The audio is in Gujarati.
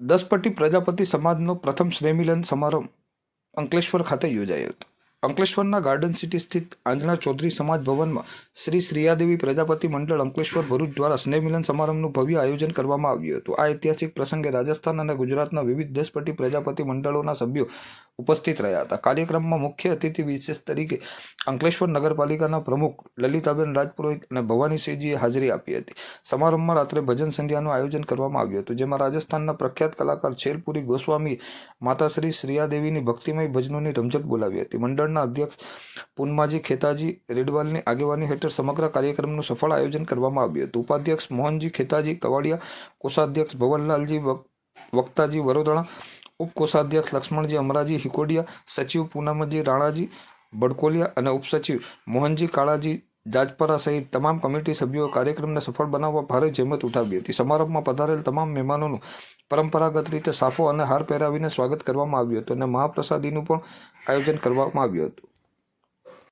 દસપટ્ટી પ્રજાપતિ સમાજનો પ્રથમ સ્નેહમિલન સમારંભ અંકલેશ્વર ખાતે યોજાયો હતો. અંકલેશ્વરના ગાર્ડન સિટી સ્થિત આંજણા ચૌધરી સમાજ ભવનમાં શ્રી શ્રીયાદેવી પ્રજાપતિ મંડળ અંકલેશ્વર ભરૂચ દ્વારા સ્નેહમિલન સમારંભનું ભવ્ય આયોજન કરવામાં આવ્યું હતું. આ ઐતિહાસિક પ્રસંગે રાજસ્થાન અને ગુજરાતના વિવિધ દસપટ્ટી પ્રજાપતિ મંડળોના સભ્યો ઉપસ્થિત રહ્યા હતા. કાર્યક્રમમાં મુખ્ય અતિથિ વિશેષ તરીકે અંકલેશ્વર નગરપાલિકાના પ્રમુખ લલિતાબેન રાજપુરોહિત અને ભવાનીસિંહજીએ હાજરી આપી હતી. સમારંભમાં રાત્રે ભજન સંધ્યાનું આયોજન કરવામાં આવ્યું હતું, જેમાં રાજસ્થાનના પ્રખ્યાત કલાકાર છેલપુરી ગોસ્વામી, માતાશ્રી શ્રીયાદેવીની ભક્તિમય ભજનોની રમઝટ બોલાવી હતી. મંડળના અધ્યક્ષ પુનમાજી ખેતાજી રેડવાલની આગેવાની હેઠળ સમગ્ર કાર્યક્રમનું સફળ આયોજન કરવામાં આવ્યું હતું. ઉપાધ્યક્ષ મોહનજી ખેતાજી, કવાડિયા કોષાધ્યક્ષ ભવનલાલજી, વક- વક્તાજી વડોદરા ઉપકોષાધ્યક્ષ લક્ષ્મણજી અમરાજી, હિકોડિયા સચિવ પૂનમજી રાણાજી, બડકોલિયા અને ઉપસચિવ મોહનજી કાળાજી જાજપરા સહિત તમામ કમિટી સભ્યોએ કાર્યક્રમને સફળ બનાવવા ભારે જહેમત ઉઠાવી હતી. સમારંભમાં પધારેલ તમામ મહેમાનોનું પરંપરાગત રીતે સાફો અને હાર પહેરાવીને સ્વાગત કરવામાં આવ્યું હતું અને મહાપ્રસાદીનું પણ આયોજન કરવામાં આવ્યું હતું.